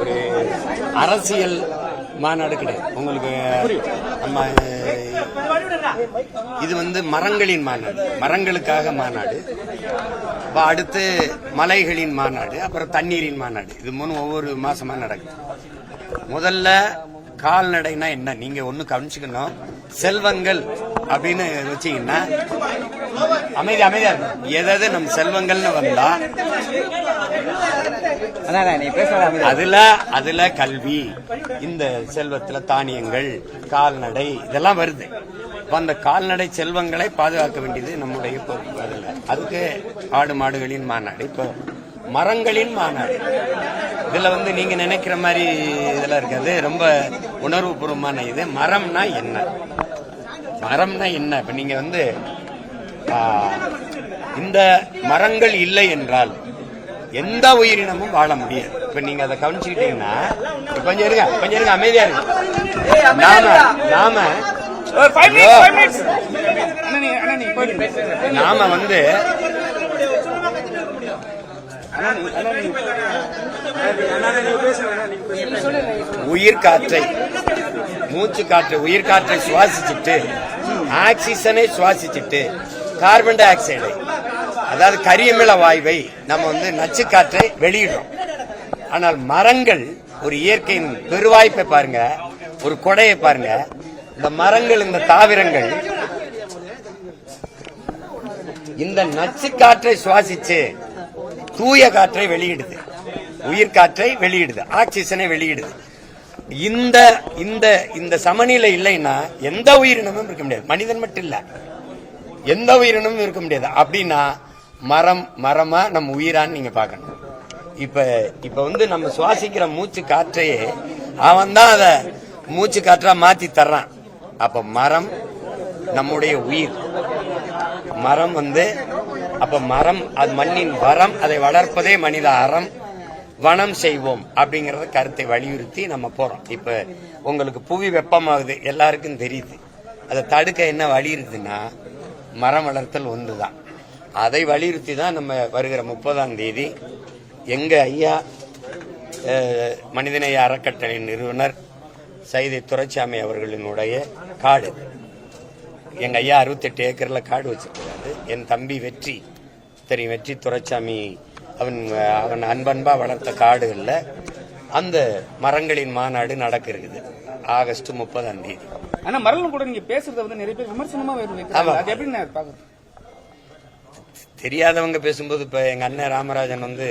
ஒரு அரசியல் மாநாடு கிடையாது. உங்களுக்கு நம்ம இது வந்து மரங்களின் மாநாடு. மரங்களுக்காக மாநாடு. இப்போ அடுத்து மலைகளின் மாநாடு அப்புறம் தண்ணீரின் மாநாடு. இது மூணு ஒவ்வொரு மாசமா நடக்குது. முதல்ல கால்நடைனா என்ன? நீங்க ஒண்ணு கவனிச்சுக்கணும். செல்வங்கள் அப்படின்னு வச்சீங்கன்னா அமைதி அமைதியா எதாவது நம்ம செல்வங்கள்னு வந்தா அதுல அதுல கல்வி இந்த செல்வத்துல தானியங்கள் கால்நடை இதெல்லாம் வருது. அந்த கால்நடை செல்வங்களை பாதுகாக்க வேண்டியது நம்முடைய பொறுப்பு அதுல. அதுக்கு ஆடு மாடுகளின் மாநாடு இப்போ மரங்களின் மாநாடு. இதுல வந்து நீங்க நினைக்கிற மாதிரி இதெல்லாம் இருக்காது. ரொம்ப உணர்வுபூர்வமான இது. மரம்னா என்ன? மரம்னா என்ன? இப்ப நீங்க வந்து இந்த மரங்கள் இல்லை என்றால் எந்த உயிரினமும் வாழ முடியாது. இப்ப நீங்க அதை கவனிச்சுக்கிட்டீங்கன்னா கொஞ்சம் இருங்க கொஞ்சம் இருங்க அமைதியா இருங்க. நாம நாம நாம வந்து உயிர் காற்றை மூச்சு காற்றை உயிர் காற்றை சுவாசிச்சுட்டு ஆக்சிஜனை சுவாசிச்சுட்டு கார்பன் டை ஆக்சைடை அதாவது கரியமில வாயுவை நம்ம வந்து நச்சு காற்றை வெளியிடுறோம். ஆனால் மரங்கள் ஒரு இயற்கையின் பெருவாய்ப்பை பாருங்க ஒரு கொடையை பாருங்க. இந்த மரங்கள் இந்த தாவரங்கள் இந்த நச்சு காற்றை சுவாசிச்சு தூய காற்றை வெளியிடுது உயிர் காற்றை வெளியிடுது ஆக்சிஜனை வெளியிடுது. இந்த இந்த இந்த சமநிலை இல்லைன்னா எந்த உயிரினமும் இருக்க முடியாது. மனிதன் மட்டும் இல்ல. எந்த உயிரினமும் இருக்க முடியாது. அப்படின்னா மரம் மரமா நம்ம உயிரான்னு நீங்க பார்க்கணும். இப்ப இப்ப வந்து நம்ம சுவாசிக்கிற மூச்சு காற்றையே அவன் தான் அதை மூச்சு காற்றா மாத்தி தர்றான். அப்ப மரம் நம்முடைய உயிர். மரம் வந்து அப்ப மரம் அது மண்ணின் வரம் அதை வளர்ப்பதே மனித அறம். வனம் செய்வோம் அப்படிங்கறத கருத்தை வலியுறுத்தி நம்ம போறோம். இப்ப உங்களுக்கு புவி வெப்பமாகுது எல்லாருக்கும் தெரியுது. அதை தடுக்க என்ன வழி இருக்குன்னா மரம் வளர்த்தல் ஒன்றுதான். அதை வலியுறுத்தி தான் நம்ம வருகிற முப்பதாம் தேதி எங்க ஐயா மனிதநேய அறக்கட்டளை நிறுவனர் சைதை துரைசாமி அவர்களினுடைய காடு. எங்க ஐயா அறுபத்தெட்டு ஏக்கர்ல காடு வச்சிருக்காரு என் தம்பி வெற்றி தெரியும் வெற்றி துரைசாமி அவன் அவன் அன்பன்பா வளர்த்த காடுகள்ல அந்த மரங்களின் மாநாடு நடக்க இருக்குது ஆகஸ்ட் முப்பதாம் தேதி. ஆனா மரலும் கூட நீங்க பேசுறத வந்து நிறைய பேர் விமர்சனமா வைக்கிறாங்க. ஆமா. அது எப்படி நான் தெரியாதவங்க பேசும்போது இப்போ எங்கள் அண்ணன் ராமராஜன் வந்து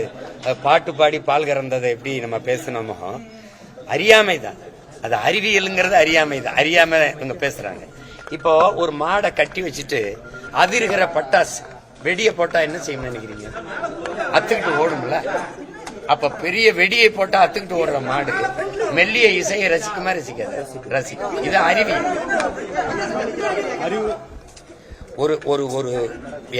பாட்டு பாடி பால் கறந்ததை எப்படி நம்ம பேசணுமோ அறியாமை தான் அது அறிவியலுங்கிறது அறியாமை தான் அறியாம இவங்க பேசுகிறாங்க இப்போ ஒரு மாடை கட்டி வச்சுட்டு அதிர்கிற பட்டாசு வெடியை போட்டால் என்ன செய்யணும்னு நினைக்கிறீங்க? அத்துக்கிட்டு ஓடும்ல? அப்ப பெரிய வெடியை போட்டா அத்துக்கிட்டு ஓடுற மாடு மெல்லிய இசையை ரசிக்குமா ரசிக்காது? ரசிக்கும். இது அறிவியல். ஒரு ஒரு ஒரு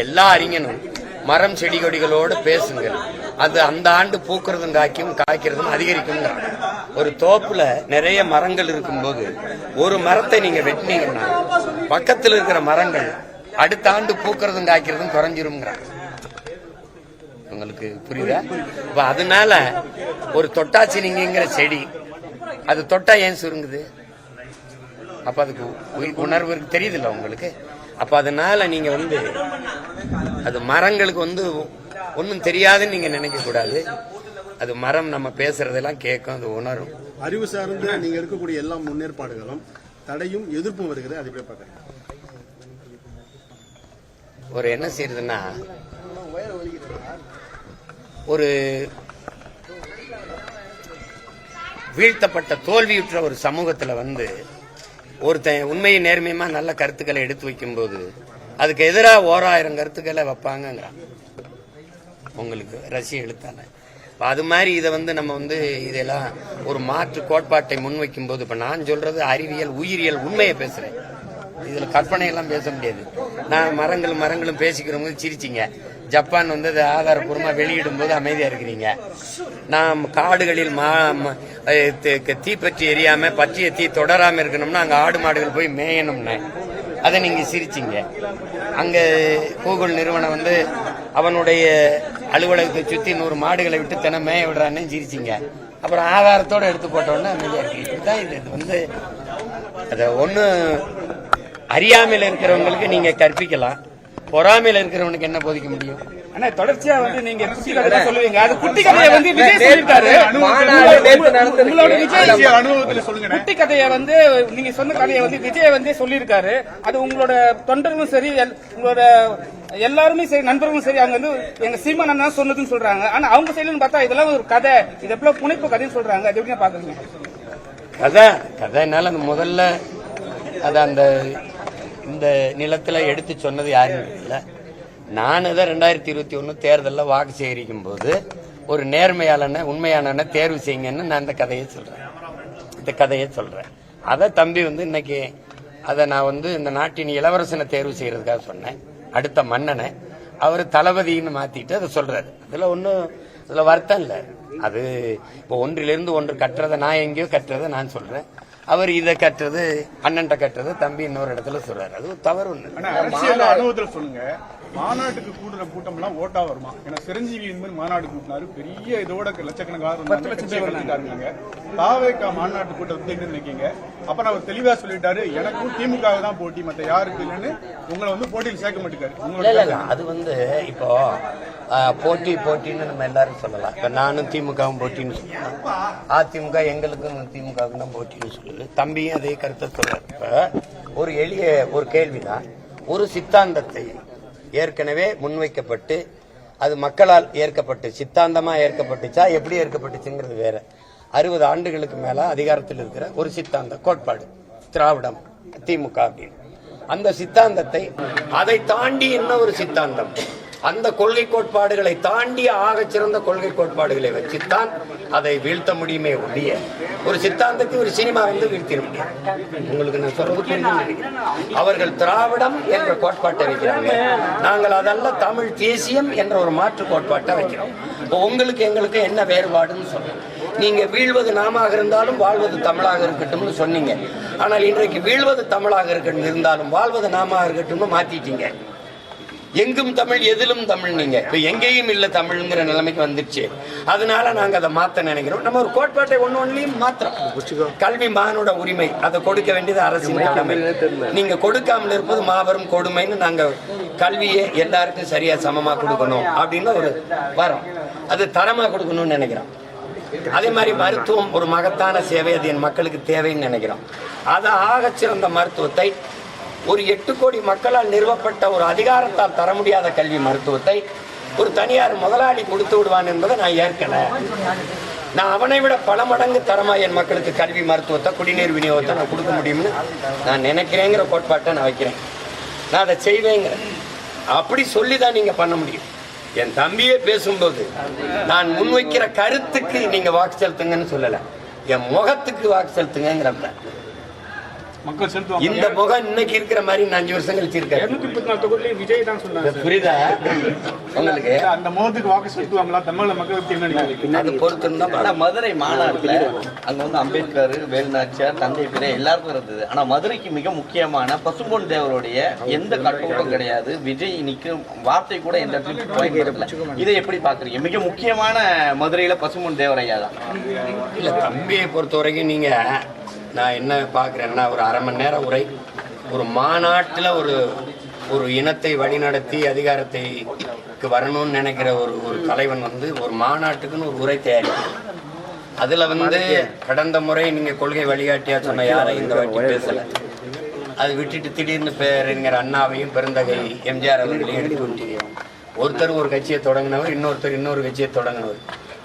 எல்லா அறிஞனும் மரம் செடி கொடிகளோடு பேசுங்கள். அது அந்த ஆண்டு பூக்கிறதும் காய்க்கும் காய்க்கிறதும் அதிகரிக்கும் ஒரு தோப்புல நிறைய மரங்கள் இருக்கும்போது ஒரு மரத்தை நீங்க வெட்டினீங்கன்னா பக்கத்தில் இருக்கிற மரங்கள் அடுத்த ஆண்டு பூக்கிறதும் காய்க்கிறதும் குறைஞ்சிருங்கிறாங்க உங்களுக்கு புரியுதா? இப்ப அதனால ஒரு தொட்டாச்சினிங்கிற செடி அது தொட்டா ஏன் சுருங்குது? அப்ப அதுக்கு உயிர் உணர்வு தெரியுதுல்ல உங்களுக்கு? அப்ப அதனால நீங்க வந்து அது மரங்களுக்கு வந்து ஒன்றும் தெரியாதுன்னு நீங்க நினைக்க கூடாது. அது மரம் நம்ம பேசுறதெல்லாம் கேட்கும் அது உணரும். அறிவு சார்ந்து நீங்க எடுக்கக்கூடிய எல்லா முன்னேற்பாடுகளும் தடையும் எதிர்ப்பும் வருகிறது அதை எப்படி பார்க்கறீங்க? ஒரு என்ன செய்யறதுன்னா ஒரு வீழ்த்தப்பட்ட தோல்வியுற்ற ஒரு சமூகத்துல வந்து ஒருத்தன் உண்மையை நேர்மையுமா நல்ல கருத்துக்களை எடுத்து வைக்கும்போது அதுக்கு எதிராக ஓராயிரம் கருத்துக்களை வைப்பாங்கங்கிறான். உங்களுக்கு ரசி எழுத்தால அது மாதிரி இதை வந்து நம்ம வந்து இதெல்லாம் ஒரு மாற்று கோட்பாட்டை முன்வைக்கும் போது இப்ப நான் சொல்றது அறிவியல் உயிரியல் உண்மையை பேசுறேன். இதுல கற்பனை எல்லாம் பேச முடியாது. நான் மரங்கள் மரங்களும் பேசிக்கிறவங்க சிரிச்சிங்க. ஜப்பான் வந்து அதை ஆதாரப்பூர்வமாக வெளியிடும் போது அமைதியாக இருக்கிறீங்க. நாம் காடுகளில் மா ம- அஹ் தீப்பற்றி எரியாம பற்றிய தீ தொடராமல் இருக்கணும்னா அங்கே ஆடு மாடுகள் போய் மேயணும்னு. அதை நீங்கள் சிரிச்சிங்க. அங்கே கூகுள் நிறுவனம் வந்து அவனுடைய அலுவலகத்தை சுற்றி நூறு மாடுகளை விட்டு தினம் மேய விடுறான்னு சிரிச்சிங்க. அப்புறம் ஆதாரத்தோடு எடுத்து போட்டோன்னு அமைதியாக இருக்கு. இதுதான் இது. வந்து அதை ஒன்று அறியாமையில் இருக்கிறவங்களுக்கு நீங்கள் கற்பிக்கலாம். பொறாமையில் இருக்கிறவனுக்கு என்ன போதிக்க முடியும்? ஆனா தொடர்ச்சியா வந்து நீங்க குட்டி கதை தான் சொல்லுவீங்க. அது குட்டி கதையை வந்து விஜய் நடந்திருக்கு. உங்களோட விஜய் அனுபவத்துல சொல்லுங்க குட்டி கதையை வந்து நீங்க சொன்ன கதையை வந்து விஜய் வந்து சொல்லியிருக்காரு. அது உங்களோட தொண்டர்களும் சரி எல்- உங்களோட எல்லாருமே சரி நண்பர்களும் சரி அவங்க வந்து எங்க சீமான் அண்ணா சொன்னதுன்னு சொல்றாங்க. ஆனா அவங்க சைடுன்னு பார்த்தா இதெல்லாம் ஒரு கதை. இது எப்பலாம் புனைப்பு கதைன்னு சொல்றாங்க. அது எப்படி பாக்குறீங்க கதை கதைனால அந்த முதல்ல அது அந்த இந்த நிலத்துல எடுத்து சொன்னது யாரும் இல்லை நான் தான் ரெண்டாயிரத்தி இருபத்தி ஒன்று தேர்தலில் வாக்கு சேகரிக்கும் போது ஒரு நேர்மையாளனை உண்மையானனை தேர்வு செய்யுங்கன்னு நான் இந்த கதையை சொல்றேன். இந்த கதையை சொல்றேன். அதை தம்பி வந்து இன்னைக்கு அதை நான் வந்து இந்த நாட்டின் இளவரசனை தேர்வு செய்யறதுக்காக சொன்னேன். அடுத்த மன்னனை. அவர் தளபதின்னு மாத்திட்டு அதை சொல்றாரு. அதுல ஒன்றும் அதில் வருத்தம் இல்லை. அது இப்போ ஒன்றிலிருந்து ஒன்று கட்டுறதை நான் எங்கேயோ கட்டுறதை நான் சொல்றேன். அவர் இதை கட்டுறது அண்ணன்ட்ட கட்டுறது தம்பி இன்னொரு இடத்துல சொல்றாரு. அது தவறு ஒண்ணு. சொல்லுங்க. மாநாட்டுக்கு கூடுற கூட்டம் எல்லாம் ஓட்டா வருமா? ஏன்னா சிரஞ்சீவி என்பது மாநாடு கூட்டினாரு. பெரிய இதோட லட்சக்கணக்காக பத்து லட்சம் பேர் வந்துட்டாருங்க தாவேக்கா மாநாட்டு கூட்டத்தை எங்க நினைக்கீங்க அப்ப நான் தெளிவா சொல்லிட்டாரு எனக்கும் திமுக தான் போட்டி மத்த யாருக்கு இல்லைன்னு உங்களை வந்து போட்டியில் சேர்க்க மாட்டேங்காரு அது வந்து இப்போ போட்டி போட்டின்னு நம்ம எல்லாரும் சொல்லலாம். இப்ப நானும் திமுகவும் போட்டின்னு சொல்லலாம் அதிமுக எங்களுக்கும் திமுகவுக்கும் தான் போட்டின்னு சொல்லுது. தம்பியும் அதே கருத்தை சொல்றாரு. இப்ப ஒரு எளிய ஒரு கேள்விதான். ஒரு சித்தாந்தத்தை ஏற்கனவே முன்வைக்கப்பட்டு அது மக்களால் ஏற்கப்பட்டு சித்தாந்தமா ஏற்கப்பட்டுச்சா எப்படி ஏற்கப்பட்டுச்சுங்கிறது வேற. அறுபது ஆண்டுகளுக்கு மேல அதிகாரத்தில் இருக்கிற ஒரு சித்தாந்த கோட்பாடு திராவிடம் திமுக அப்படின்னு. அந்த சித்தாந்தத்தை அதை தாண்டி என்ன ஒரு சித்தாந்தம்? அந்த கொள்கை கோட்பாடுகளை தாண்டி ஆகச் சிறந்த கொள்கை கோட்பாடுகளை வச்சுத்தான் அதை வீழ்த்த முடியுமே ஒழிய ஒரு சித்தாந்தத்தை ஒரு சினிமா வந்து வீழ்த்திட உங்களுக்கு நான் சொல்றது நினைக்கிறேன். அவர்கள் திராவிடம் என்ற கோட்பாட்டை வைக்கிறாங்க. நாங்கள் அதல்ல தமிழ் தேசியம் என்ற ஒரு மாற்று கோட்பாட்டை வைக்கிறோம். இப்போ உங்களுக்கு எங்களுக்கு என்ன வேறுபாடுன்னு சொல்றேன் நீங்க வீழ்வது நாமாக இருந்தாலும் வாழ்வது தமிழாக இருக்கட்டும்னு சொன்னீங்க. ஆனால் இன்றைக்கு வீழ்வது தமிழாக இருக்கட்டும் இருந்தாலும் வாழ்வது நாமாக இருக்கட்டும்னு மாத்திட்டீங்க. எங்கும் தமிழ் எதிலும் தமிழ் நீங்க. இப்ப எங்கேயும் இல்ல தமிழ்ங்கிற நிலைமைக்கு வந்துருச்சு அதனால நாங்க அதை மாத்த நினைக்கிறோம். நம்ம ஒரு கோட்பாட்டை ஒண்ணு ஒன்னையும் மாத்திரம் கல்வி மானோட உரிமை. அதை கொடுக்க வேண்டியது அரசின் கடமை. நீங்க கொடுக்காமல் இருப்பது மாபெரும் கொடுமைன்னு நாங்க கல்வியை எல்லாருக்கும் சரியா சமமா கொடுக்கணும் அப்படின்னு ஒரு வரோம். அது தரமா கொடுக்கணும்னு நினைக்கிறோம். அதே மாதிரி மருத்துவம் ஒரு மகத்தான சேவை. அது என் மக்களுக்கு தேவைன்னு நினைக்கிறோம். அதை ஆகச் சிறந்த மருத்துவத்தை ஒரு எட்டு கோடி மக்களால் நிறுவப்பட்ட ஒரு அதிகாரத்தால் தர முடியாத கல்வி மருத்துவத்தை ஒரு தனியார் முதலாளி கொடுத்து விடுவான் என்பதை நான் ஏற்கல. நான் அவனை விட பல மடங்கு தரமா என் மக்களுக்கு கல்வி மருத்துவத்தை குடிநீர் விநியோகத்தை நான் கொடுக்க முடியும்னு நான் நினைக்கிறேங்கிற கோட்பாட்டை நான் வைக்கிறேன். நான் அதை செய்வேங்க அப்படி சொல்லி தான் நீங்கள் பண்ண முடியும். என் தம்பியே பேசும்போது நான் முன்வைக்கிற கருத்துக்கு நீங்கள் வாக்கு செலுத்துங்கன்னு சொல்லலை. என் முகத்துக்கு வாக்கு செலுத்துங்கிறப்ப மக்கள் செலுத்துவாங்க. இந்த முகம் இன்னைக்கு இருக்கிற மாதிரி நான் அஞ்சு வருஷம் கழிச்சு இருக்கேன் இருநூத்தி முப்பத்தி நாலு தொகுதியிலையும் விஜய் தான் சொன்னாங்க புரியுதா? உங்களுக்கு? அந்த முகத்துக்கு வாக்கு செலுத்துவாங்களா? தமிழக மக்கள் பத்தி என்ன நினைக்கிறீங்க? அது பொறுத்து தான் ஆனா மதுரை மாநாட்டுல அங்க வந்து அம்பேத்கர் வேலுநாச்சியார் தந்தை பிறை எல்லாருக்கும் இருந்தது. ஆனா மதுரைக்கு மிக முக்கியமான பசும்பொன் தேவருடைய எந்த கட்டோட்டம் கிடையாது. விஜய் நிக்கும் வார்த்தை கூட எந்த இடத்துலயும் இதை எப்படி பாக்குறீங்க? மிக முக்கியமான மதுரையில பசும்பொன் தேவரையா தான். இல்ல தம்பியை பொறுத்த வரைக்கும் நீங்க நான் என்ன பார்க்குறேன்னா ஒரு அரை மணி நேரம் உரை. ஒரு மாநாட்டில் ஒரு ஒரு இனத்தை வழிநடத்தி அதிகாரத்தைக்கு வரணும்னு நினைக்கிற ஒரு ஒரு தலைவன் வந்து ஒரு மாநாட்டுக்குன்னு ஒரு உரை தயாரிக்கிறார். அதில் வந்து கடந்த முறை நீங்கள் கொள்கை வழிகாட்டியா சொன்ன யாரை இந்த வாட்டி பேசல. அது விட்டுட்டு திடீர்னு பேரறிஞர் அண்ணாவையும் பெருந்தகை எம்ஜிஆர் அவர்களையும் எடுத்து விட்டீங்க. ஒருத்தர் ஒரு கட்சியை தொடங்கினவர் இன்னொருத்தர் இன்னொரு கட்சியை தொடங்கினவர்.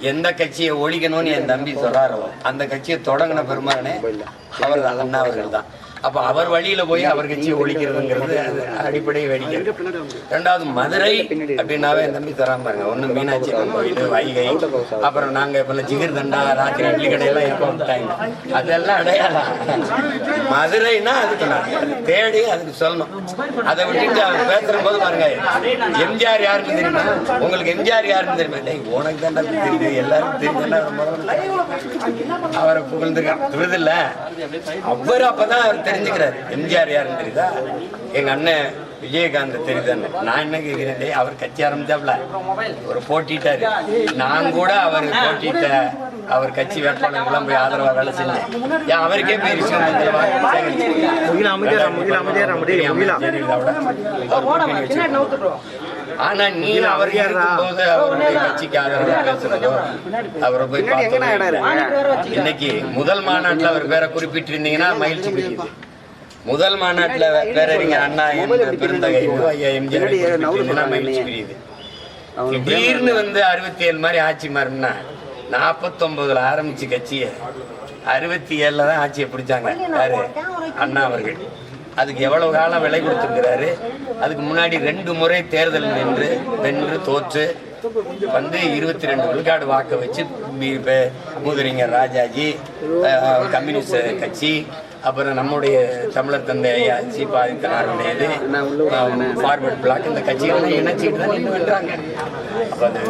எந்த கட்சியை ஒழிக்கணும்னு என் தம்பி சொல்றாரோ அந்த கட்சியை தொடங்கின பெருமானே அவர் அண்ணா அவர்கள் தான் அப்ப அவர் வழியில போய் அவர் கட்சியை ஒழிக்கிறதுங்கிறது அது அடிப்படை வேடிக்கை. ரெண்டாவது மதுரை அப்படின்னாவே என் தம்பி தராம பாருங்க ஒண்ணு மீனாட்சி அம்மன் கோயில் வைகை அப்புறம் நாங்க இப்ப ஜிகிர் தண்டா ராத்திரி இட்லி கடையெல்லாம் எப்ப விட்டாங்க அதெல்லாம் அடையாளம். மதுரைன்னா அதுக்கு நான் தேடி அதுக்கு சொல்லணும். அதை விட்டுட்டு அவர் பேசுற போது பாருங்க எம்ஜிஆர் யாருன்னு தெரியுமா? உங்களுக்கு எம்ஜிஆர் யாருன்னு தெரியுமா? டேய் உனக்கு தான்டா தெரியுது எல்லாரும் தெரியுதுன்னா அவரை புகழ்ந்துருக்கான். புரியுதில்ல அவர் அப்பதான் அவர் தெரிஞ்சுக்கிறாரு. எம்ஜிஆர் யாருன்னு தெரியுதா? எங்க அண்ணன் விஜயகாந்த் தெரியுதான்னு நான் என்ன கேட்கிறேன் டேய் அவர் கட்சி ஆரம்பிச்சாப்ல. ஒரு போட்டிட்டாரு. நான் கூட அவர் போட்டிட்ட அவர் கட்சி வேட்பாளர்கள்லாம் போய் ஆதரவா வேலை செஞ்சேன் ஏன் அவருக்கே போய் வச்சிருக்காரு. ஆனா நீ அவர் இருக்கும்போது அவருடைய கட்சிக்கு ஆதரவா பேசுறதோ அவரை போய் இன்னைக்கு முதல் மாநாட்டுல அவர் பேரை குறிப்பிட்டிருந்தீங்கன்னா மகிழ்ச்சி பெரியது. முதல் மாநாட்டுல பேரறிஞர் அண்ணா என்ற பெருந்தகை ஐயா எம்ஜிஆர் மகிழ்ச்சி பெரியது. திடீர்னு வந்து அறுபத்தி ஏழு மாதிரி ஆட்சி மாறினா நாற்பத்தொன்பதுல ஆரம்பிச்சு கட்சியை. அறுபத்தி ஏழுல தான் ஆட்சியை பிடிச்சாங்க. யாரு? அண்ணா அவர்கள். அதுக்கு எவ்வளவு காலம் விலை கொடுத்துருக்கிறாரு? அதுக்கு முன்னாடி ரெண்டு முறை தேர்தல் நின்று வென்று தோற்று வந்து இருபத்தி ரெண்டு விழுக்காடு வாக்க வச்சு மூதறிஞர் ராஜாஜி கம்யூனிஸ்ட் கட்சி அப்புறம் நம்முடைய தமிழர் தந்தை சீபா ஆதித்தனாருடையது ஃபார்வர்ட் பிளாக் இந்த கட்சிகள்லாம் இணைச்சிட்டு தான் நின்று வென்றாங்க. அப்ப அது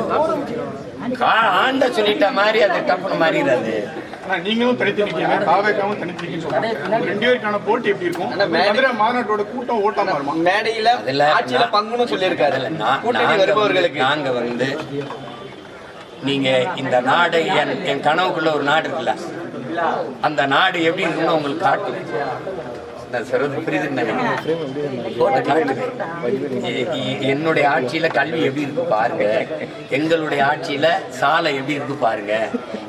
ஆண்ட சொல்லிட்ட மாதிரி அது டப்புன்னு மாறிடாது. ஆனா நீங்களும் தனித்து நிக்கீங்க தாவேக்காவும் தனித்து நிக்கீங்கன்னு சொல்றாங்க ரெண்டு பேருக்கான போட்டி எப்படி இருக்கும்? மதுரை மாநாட்டோட கூட்டம் ஓட்டமா வருமா மேடையில ஆட்சியில பங்குன்னு சொல்லியிருக்காரு. கூட்டணி நாங்க வருபவர்களுக்கு. வந்து- நாங்க வந்து நீங்க இந்த நாடு என் என் கனவுக்குள்ள ஒரு நாடு இருக்குல்ல? அந்த நாடு எப்படி இருக்குன்னு உங்களுக்கு காட்டும். நான் சொல்றது நினைக்கிறேன் என்னுடைய ஆட்சியில கல்வி எப்படி இருக்கு பாருங்க. எங்களுடைய ஆட்சியில சாலை எப்படி இருக்கு பாருங்க.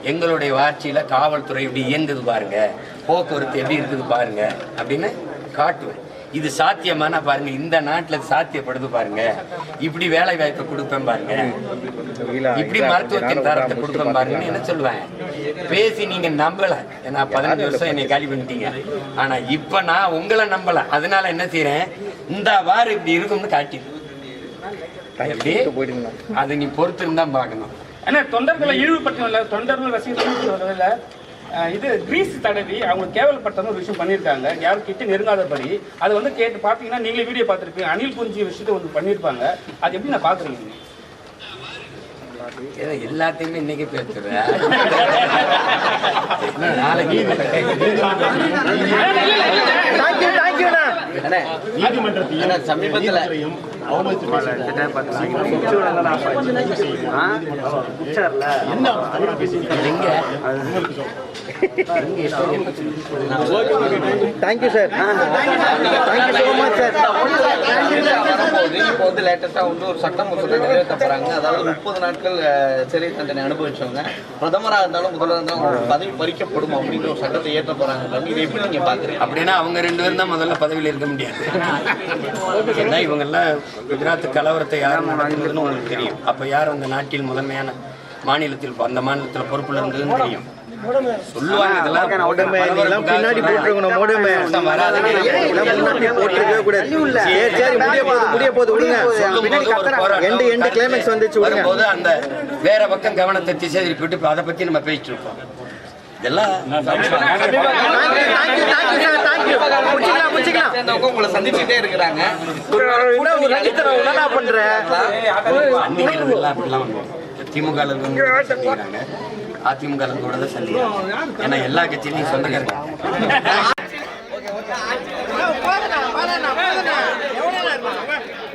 எங்களுடைய ஆட்சியில காவல்துறை எப்படி இயங்குது பாருங்க. போக்குவரத்து எப்படி இருக்குது பாருங்க. அப்படின்னு காட்டுவேன். இது சாத்தியமான பாருங்க இந்த நாட்டுல சாத்தியப்படுது பாருங்க. இப்படி வேலை வாய்ப்பை கொடுப்பேன் பாருங்க. இப்படி மருத்துவத்தின் தரத்தை கொடுப்பேன் பாருங்கன்னு என்ன சொல்லுவேன்? பேசி நீங்க நம்பல. ஏன்னா பதினஞ்சு வருஷம் என்னை காலி பண்ணிட்டீங்க. ஆனா இப்ப நான் உங்களை நம்பல. அதனால என்ன செய்யறேன் இந்த வாரம் இப்படி இருக்கும்னு காட்டிடு. எப்படி? அது நீ பொறுத்து இருந்தா பார்க்கணும். ஏன்னா தொண்டர்களை இழிவுபடுத்தல தொண்டர்கள் ரசிகர்கள் இது கிரீஸ் தடவி அவங்க கேவலப்படுத்தணும் ஒரு விஷயம் பண்ணியிருக்காங்க. யாரும் கிட்ட நெருங்காதபடி அதை வந்து கேட்டு பார்த்தீங்கன்னா நீங்களே வீடியோ பார்த்துருப்பீங்க. அனில் குஞ்சு விஷயத்தை ஒன்று பண்ணியிருப்பாங்க. அது எப்படி நான் பார்க்குறீங்க ஏதோ எல்லாத்தையுமே இன்னைக்கு பேசுறேன். நாளைக்கு? சமீபத்துல thank you sir thank you so much sir இப்போ வந்து லேட்டஸ்டா வந்து ஒரு சட்டம் மசோதா நிறைவேற்ற போறாங்க அதாவது முப்பது நாட்கள் சிறை தண்டனை அனுபவிச்சவங்க பிரதமரா இருந்தாலும் முதல்வரா இருந்தாலும் பதவி பறிக்கப்படும் அப்படிங்கிற ஒரு சட்டத்தை ஏற்ற போறாங்க இது எப்படி நீங்க பாக்குறீங்க அப்படின்னா அவங்க ரெண்டு பேரும் தான் முதல்ல பதவியில் இருக்க முடியாது. ஏன்னா இவங்க எல்லாம் குஜராத் கலவரத்தை யார் நடந்ததுன்னு உங்களுக்கு தெரியும். அப்ப யார் அந்த நாட்டில் முதன்மையான மாநிலத்தில் அந்த மாநிலத்தில் பொறுப்புல இருந்ததுன்னு தெரியும். சொல்லுவாங்க இதெல்லாம் உடம்பு நீங்களாம் பின்னாடி போட்டுருக்கணும் உடம்பு. முன்னாடி போட்டுருக்கவே கூடாது. சரி சரி முடிய போகுது விடுங்க. எண்டு எண்டு கிளைமேக்ஸ் வந்துச்சு வரும்போது அந்த வேற பக்கம் கவனத்தை திசை திருப்பி விட்டு இப்ப அதை பத்தி நம்ம பேசிட்டு இருக்கோம் இதெல்லாம் உங்களை சந்திச்சுட்டே இருக்கிறாங்க பண்ற? திமுக அதிமுக கூட தான் சந்திக்கிறாங்க ஏன்னா எல்லா கட்சியிலையும் சொந்தக்காரங்க